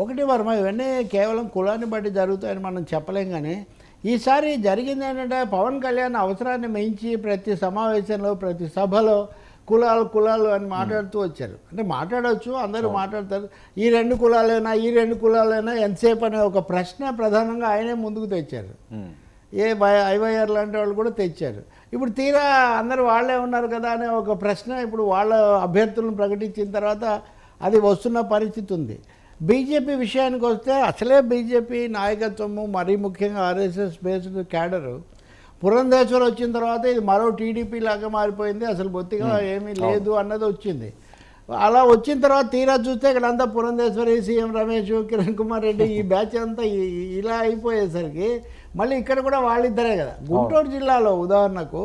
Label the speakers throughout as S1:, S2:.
S1: ఒకటి వర్మ ఇవన్నీ కేవలం కులాన్ని బట్టి జరుగుతాయని మనం చెప్పలేం కానీ ఈసారి జరిగింది ఏంటంటే పవన్ కళ్యాణ్ అవసరాన్ని మించి ప్రతి సమావేశంలో ప్రతి సభలో కులాలు కులాలు అని మాట్లాడుతూ వచ్చారు. అంటే మాట్లాడవచ్చు అందరూ మాట్లాడతారు. ఈ రెండు కులాలైనా ఈ రెండు కులాలైనా ఎంతసేపు అనే ఒక ప్రశ్న ప్రధానంగా ఆయనే ముందుకు తెచ్చారు. ఏ ఐవైఆర్ లాంటి వాళ్ళు కూడా తెచ్చారు. ఇప్పుడు తీరా అందరూ వాళ్ళే ఉన్నారు కదా అనే ఒక ప్రశ్న ఇప్పుడు వాళ్ళ అభ్యర్థులను ప్రకటించిన తర్వాత అది వస్తున్న పరిస్థితి ఉంది. బీజేపీ విషయానికి వస్తే అసలే బీజేపీ నాయకత్వము మరీ ముఖ్యంగా ఆర్ఎస్ఎస్ బేస్డ్ క్యాడరు. పురంధేశ్వర్ వచ్చిన తర్వాత ఇది మరో టీడీపీ లాగా మారిపోయింది. అసలు బొత్తిగా ఏమీ లేదు అన్నది వచ్చింది. అలా వచ్చిన తర్వాత తీరా చూస్తే ఇక్కడ అంతా పురంధేశ్వరి సీఎం రమేష్ కిరణ్ కుమార్ రెడ్డి ఈ బ్యాచ్ అంతా ఇలా అయిపోయేసరికి మళ్ళీ ఇక్కడ కూడా వాళ్ళిద్దరే కదా. గుంటూరు జిల్లాలో ఉదాహరణకు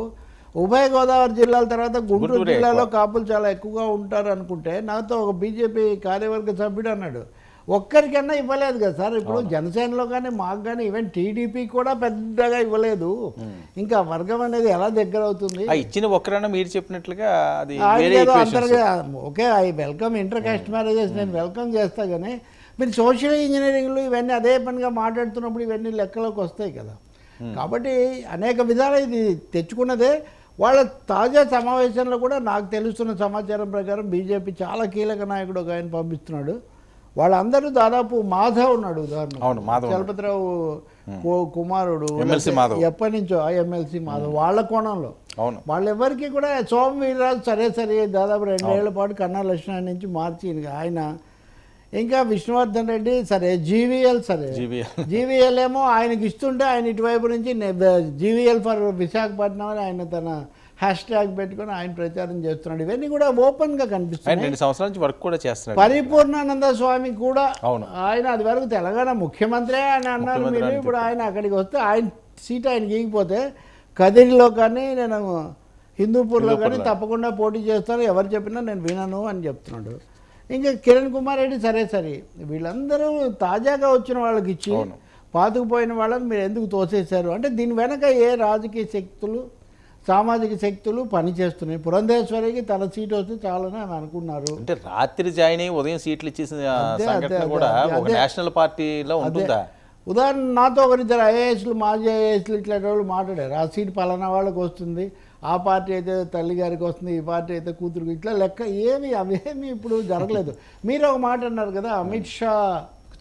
S1: ఉభయ గోదావరి జిల్లాల తర్వాత గుంటూరే జిల్లాలో కాపులు చాలా ఎక్కువగా ఉంటారు అనుకుంటే నాతో ఒక బీజేపీ కార్యవర్గ సభ్యుడు అన్నాడు. ఒక్కరికన్నా ఇవ్వలేదు కదా సార్. ఇప్పుడు జనసేనలో కానీ మాకు కానీ ఈవెన్ టీడీపీ కూడా పెద్దగా ఇవ్వలేదు. ఇంకా వర్గం అనేది ఎలా దగ్గర అవుతుంది?
S2: ఇచ్చిన ఒక్కరైనా మీరు చెప్పినట్లుగా అది
S1: okay I welcome inter caste marriages నేను వెల్కమ్ చేస్తా కానీ మీరు సోషల్ ఇంజనీరింగ్లు ఇవన్నీ అదే పనిగా మాట్లాడుతున్నప్పుడు ఇవన్నీ లెక్కలోకి వస్తాయి కదా. కాబట్టి అనేక విధాలు ఇది తెచ్చుకున్నదే. వాళ్ళ తాజా సమావేశంలో కూడా నాకు తెలుస్తున్న సమాచారం ప్రకారం బీజేపీ చాలా కీలక నాయకుడు ఒక ఆయన పంపిస్తున్నాడు. వాళ్ళందరూ దాదాపు మాధవ్ ఉన్నాడు ఉదాహరణ. చలపతిరావు కుమారుడు. ఎప్పటి నుంచో ఎమ్మెల్సీ మాధవ్ వాళ్ళ కోణంలో. వాళ్ళెవరికి కూడా సోమ వీర్రాజు సరే సరే దాదాపు రెండేళ్ళ పాటు కన్నా లక్ష్మణ నుంచి మార్చి ఆయన ఇంకా విష్ణువర్ధన్ రెడ్డి సరే జీవీఎల్ సరే.
S2: జీవీఎల్.
S1: జీవీఎల్ ఏమో ఆయనకి ఇస్తుంటే ఆయన ఇటువైపు నుంచి జీవీఎల్ ఫర్ విశాఖపట్నం అని ఆయన తన హ్యాష్ ట్యాగ్ పెట్టుకొని ఆయన ప్రచారం చేస్తున్నాడు. ఇవన్నీ కూడా ఓపెన్గా కనిపిస్తున్నాయి.
S2: రెండు సంవత్సరాల నుంచి వర్క్ కూడా చేస్తున్నాడు.
S1: పరిపూర్ణానంద స్వామి కూడా
S2: అవును.
S1: ఆయన అది వరకు తెలంగాణ ముఖ్యమంత్రి అని అన్నారు. మీరు ఇప్పుడు ఆయన అక్కడికి వస్తే ఆయన సీట్ ఆయన గీగిపోతే కదిరిలో కానీ నేను హిందూపూర్లో కానీ. తప్పకుండా పోటీ చేస్తాను. ఎవరు చెప్పినా నేను వినను అని చెప్తున్నాడు. ఇంకా కిరణ్ కుమార్ రెడ్డి సరే సరే. వీళ్ళందరూ తాజాగా వచ్చిన వాళ్ళకి ఇచ్చి. పాతుకుపోయిన వాళ్ళని మీరు ఎందుకు తోసేశారు? అంటే దీని వెనక ఏ రాజకీయ శక్తులు సామాజిక శక్తులు పనిచేస్తున్నాయి. పురంధేశ్వరికి తన సీట్ వస్తే చాలని ఆమె అనుకున్నారు.
S2: అంటే రాత్రి జాయిన్ అయ్యి ఉదయం సీట్లు ఇచ్చేసిన కూడా ఒక. నేషనల్ పార్టీలో ఉంటుందా?
S1: ఉదాహరణ నాతో ఒకరిద్దరు ఐఏఎస్లు మాజీ ఐఏఎస్లు ఇట్లాంటి వాళ్ళు మాట్లాడారు. ఆ సీట్ పలానా వాళ్ళకి వస్తుంది. ఆ పార్టీ అయితే తల్లి గారికి వస్తుంది ఈ పార్టీ అయితే కూతురుకి ఇట్లా లెక్క ఏమి అవేమి ఇప్పుడు జరగలేదు. మీరు ఒక మాట అన్నారు కదా అమిత్ షా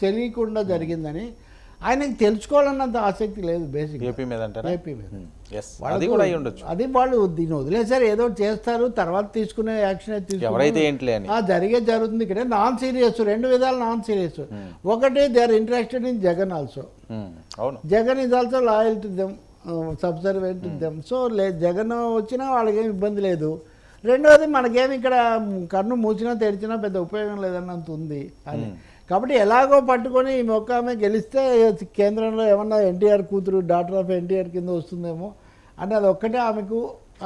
S1: తెలియకుండా జరిగిందని. ఆయనకి తెలుసుకోవాలన్నంత ఆసక్తి లేదు బేసిక్
S2: ఏపీ మీద అంటారా?
S1: ఏపీ మీద.
S2: అది కూడా అయి ఉండొచ్చు.
S1: అది వాళ్ళు దీన్ని వదిలేసారు ఏదో చేస్తారు తర్వాత తీసుకునే యాక్షన్.
S2: ఎవరైతే ఏంటిలే అని.
S1: ఆ జరిగే జరుగుతుంది ఇక్కడ. నాన్ సీరియస్ రెండు విధాలు నాన్ సీరియస్. ఒకటి they are interested in Jagan also
S2: అవును.
S1: Jagan is also loyal to them subservient to them so లే జగన్ వచ్చినా వాళ్ళకేం ఇబ్బంది లేదు. రెండోది మనకేమి ఇక్కడ కన్ను మూసినా తెరిచినా పెద్ద ఉపయోగం లేదన్నంత ఉంది అని. కాబట్టి ఎలాగో పట్టుకొని ఈ మొక్క ఆమె గెలిస్తే కేంద్రంలో ఏమన్నా ఎన్టీఆర్ కూతురు డాక్టర్ ఆఫ్ ఎన్టీఆర్ కింద వస్తుందేమో అంటే అది ఒక్కటే ఆమెకు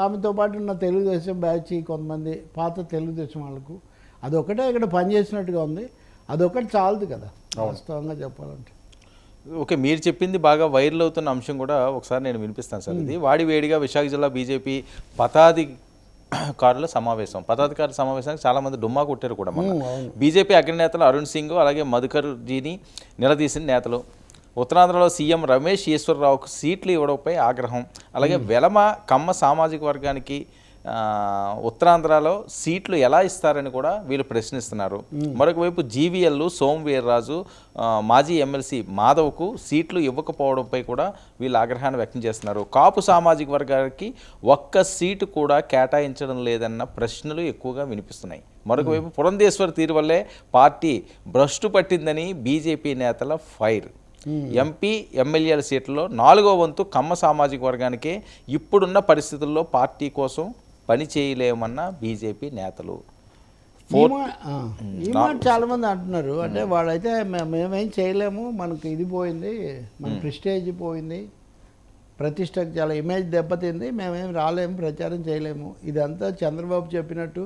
S1: ఆమెతో పాటు ఉన్న తెలుగుదేశం బ్యాచ్ కొంతమంది పాత తెలుగుదేశం వాళ్ళకు. అదొక్కటే ఇక్కడ పనిచేసినట్టుగా ఉంది. అదొకటి చాలదు కదా వాస్తవంగా చెప్పాలంటే.
S2: ఓకే మీరు చెప్పింది బాగా వైరల్ అవుతున్న అంశం కూడా ఒకసారి నేను వినిపిస్తాను సార్ ఇది. వాడి వేడిగా విశాఖ జిల్లా బీజేపీ పతాధికారుల సమావేశం. పతాధికారుల సమావేశానికి చాలా మంది డుమ్మా కొట్టారు కూడా మన. బీజేపీ అగ్రనేతలు అరుణ్ సింగ్ అలాగే మధుకర్ జీని నిలదీసిన నేతలు. ఉత్తరాంధ్రలో సీఎం రమేష్ ఈశ్వరరావుకు సీట్లు ఇవ్వడంపై ఆగ్రహం. అలాగే వెలమ కమ్మ సామాజిక వర్గానికి ఉత్తరాంధ్రలో సీట్లు ఎలా ఇస్తారని కూడా వీళ్ళు ప్రశ్నిస్తున్నారు. మరొక వైపు జీవీఎల్ సోమ్ వీర్రాజు ఆ, మాజీ ఎమ్మెల్సీ మాధవ్కు సీట్లు ఇవ్వకపోవడంపై కూడా వీళ్ళు ఆగ్రహాన్ని వ్యక్తం చేస్తున్నారు. కాపు సామాజిక వర్గానికి ఒక్క సీటు కూడా కేటాయించడం లేదన్న ప్రశ్నలు ఎక్కువగా వినిపిస్తున్నాయి. మరొక వైపు పురంధేశ్వర్ తీరు వల్లే పార్టీ భ్రష్టు పట్టిందని బీజేపీ నేతల ఫైర్. ఎంపీ ఎమ్మెల్యేల సీట్లలో నాలుగో వంతు కమ్మ సామాజిక వర్గానికే ఇప్పుడున్న పరిస్థితుల్లో పార్టీ కోసం పని చేయలేమన్న బీజేపీ నేతలు.
S1: ఈ మాట చాలా మంది అంటున్నారు. అంటే వాళ్ళైతే మేమేం చేయలేము మనకు ఇది పోయింది మన ప్రిస్టేజ్ పోయింది ప్రతిష్టకు చాలా ఇమేజ్ దెబ్బతింది మేమేం రాలేము ప్రచారం చేయలేము. ఇదంతా చంద్రబాబు చెప్పినట్టు.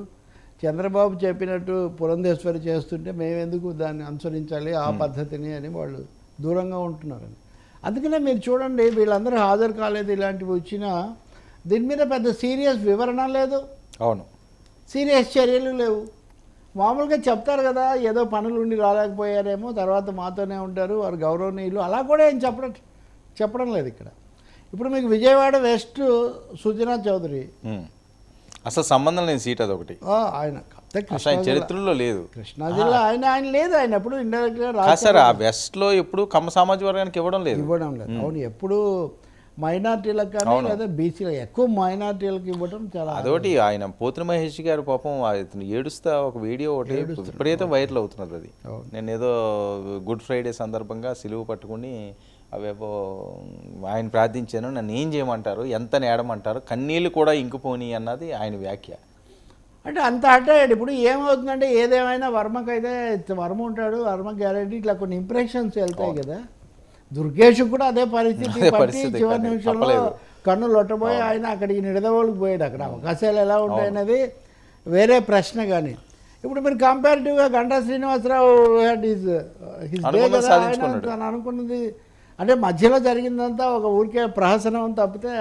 S1: చంద్రబాబు చెప్పినట్టు పురంధేశ్వరి చేస్తుంటే మేమెందుకు దాన్ని అనుసరించాలి ఆ పద్ధతిని అని వాళ్ళు దూరంగా ఉంటున్నారని. అందుకనే మీరు చూడండి వీళ్ళందరూ హాజరు కాలేదు ఇలాంటివి వచ్చినా దీని మీద పెద్ద సీరియస్ వివరణ లేదు.
S2: అవును.
S1: సీరియస్ చర్యలు లేవు. మామూలుగా చెప్తారు కదా ఏదో పనులు ఉండి రాలేకపోయారేమో తర్వాత మాతోనే ఉంటారు వారు గౌరవనీయులు. అలా కూడా ఏం చెప్పడం చెప్పడం లేదు ఇక్కడ. ఇప్పుడు మీకు విజయవాడ వెస్ట్ సుజనా చౌదరి.
S2: అసలు సంబంధం లేని సీట్ అదొకటి.
S1: ఆ, ఆయన
S2: చరిత్రలో లేదు.
S1: కృష్ణా జిల్లా ఆయన ఆయన లేదు ఆయన ఎప్పుడు ఇండైరెక్ట్గా
S2: సార్ ఆ వెస్ట్లో ఎప్పుడు కమ్మ సామాజిక వర్గానికి ఇవ్వడం లేదు.
S1: ఇవ్వడం లేదు. అవును ఎప్పుడు మైనార్టీలకు కానీ లేదా బీసీలకు ఎక్కువ మైనార్టీలకు ఇవ్వడం చాలా
S2: అదొకటి. ఆయన పోతుల మహేష్ గారు పాపం అతను ఏడుస్తా ఒక వీడియో ఒకటి విపరీతం వైరల్ అవుతున్నది అది. నేను ఏదో గుడ్ ఫ్రైడే సందర్భంగా సిలువు పట్టుకుని అవేవో ఆయన ప్రార్థించాను నన్ను ఏం చేయమంటారు ఎంత నేడమంటారు కన్నీళ్ళు కూడా ఇంకిపోని అన్నది ఆయన వ్యాఖ్య.
S1: అంటే అంత అటాడు ఇప్పుడు ఏమవుతుందంటే ఏదేమైనా వర్మకైతే వర్మ ఉంటాడు వర్మ గ్యారంటీ ఇట్లా కొన్ని ఇంప్రెషన్స్ వెళ్తాయి కదా. దుర్గేష్ కూడా అదే పరిస్థితి. పట్టి చివరి నిమిషంలో. కన్ను లొట్టబోయి ఆయన అక్కడికి నిడదవోలుకు పోయాడు అక్కడ. అవకాశాలు ఎలా ఉంటాయనేది వేరే ప్రశ్న కానీ. ఇప్పుడు మీరు కంపారిటివ్గా Ganta Srinivasa Rao had his his day కదా ఆయన అనుకున్నది అంటే మధ్యలో జరిగిందంతా ఒక ఊరికే ప్రహసనం తప్పితే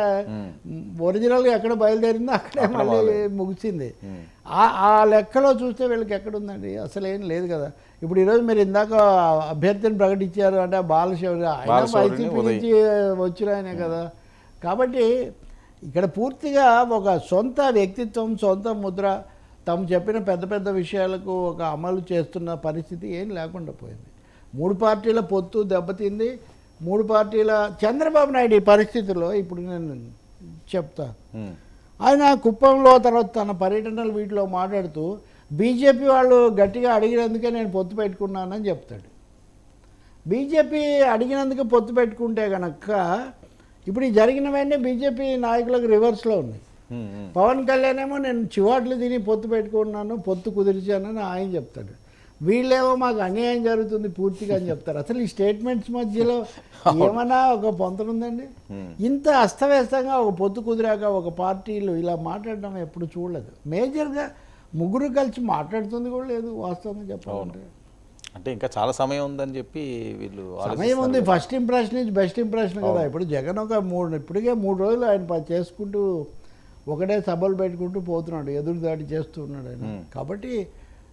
S1: ఒరిజినల్గా ఎక్కడ బయలుదేరిందో అక్కడే మళ్ళీ ముగిసింది. ఆ ఆ లెక్కలో చూస్తే వీళ్ళకి ఎక్కడుందండి? అసలు ఏం లేదు కదా. ఇప్పుడు ఈరోజు మీరు ఇందాక అభ్యర్థిని ప్రకటించారు అంటే బాలశౌరి ఆయన వైసీపీ. నుంచి వచ్చిన ఆయనే కదా. కాబట్టి ఇక్కడ పూర్తిగా ఒక సొంత వ్యక్తిత్వం సొంత ముద్ర తాము చెప్పిన పెద్ద పెద్ద విషయాలకు ఒక అమలు చేస్తున్న పరిస్థితి ఏం లేకుండా పోయింది. మూడు పార్టీల పొత్తు దెబ్బతింది. మూడు పార్టీల చంద్రబాబు నాయుడు ఈ పరిస్థితిలో ఇప్పుడు నేను చెప్తా
S2: ఉమ్.
S1: ఆయన కుప్పంలో తర్వాత తన పర్యటనలు వీటిలో మాట్లాడుతూ బీజేపీ వాళ్ళు గట్టిగా అడిగినందుకే నేను పొత్తు పెట్టుకున్నానని చెప్తాడు బీజేపీ అడిగినందుకు పొత్తు పెట్టుకుంటే కనుక ఇప్పుడు ఈ జరిగినవన్నీ బీజేపీ నాయకులకు రివర్స్లో ఉన్నాయి
S2: ఉమ్, ఉమ్.
S1: పవన్ కళ్యాణ్ ఏమో నేను చివాట్లు తిని పొత్తు పెట్టుకున్నాను పొత్తు కుదిర్చానని ఆయన చెప్తాడు వీళ్ళేమో మాకు అన్యాయం జరుగుతుంది పూర్తిగా అని చెప్తారు. అసలు ఈ స్టేట్మెంట్స్ మధ్యలో ఏమన్నా ఒక పొంతనుందండి ఇంత అస్తవ్యస్తంగా ఒక పొత్తు కుదిరాక ఒక పార్టీలు ఇలా మాట్లాడడం ఎప్పుడు చూడలేదు. మేజర్గా ముగ్గురు కలిసి మాట్లాడుతుంది కూడా లేదు వాస్తవంగా చెప్పాలంటే.
S2: అంటే ఇంకా చాలా సమయం ఉందని చెప్పి వీళ్ళు
S1: సమయం ఉంది. First impression is best impression కదా. ఇప్పుడు జగన్ ఒక మూడు ఇప్పటికే మూడు రోజులు ఆయన ప- చేసుకుంటూ ఒకటే సభలు పెట్టుకుంటూ పోతున్నాడు ఎదురు దాడి చేస్తూ ఉన్నాడు ఆయన. కాబట్టి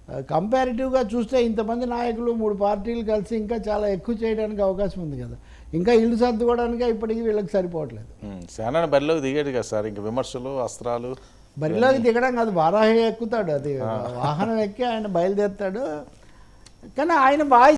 S1: కంపారిటివ్గా చూస్తే ఇంతమంది నాయకులు మూడు పార్టీలు కలిసి ఇంకా చాలా ఎక్కువ చేయడానికి అవకాశం ఉంది కదా. ఇంకా ఇల్లు సర్దుకోవడానికి ఇప్పటికీ వీళ్ళకి సరిపోవట్లేదు.
S2: సేన బరిలోకి దిగాడు కదా సార్ ఇంకా విమర్శలు అస్త్రాలు
S1: బరిలోకి దిగడం కాదు వారాహి ఎక్కుతాడు అది. వాహనం ఎక్కి ఆయన బయలుదేరుతాడు. కానీ ఆయన వాయిస్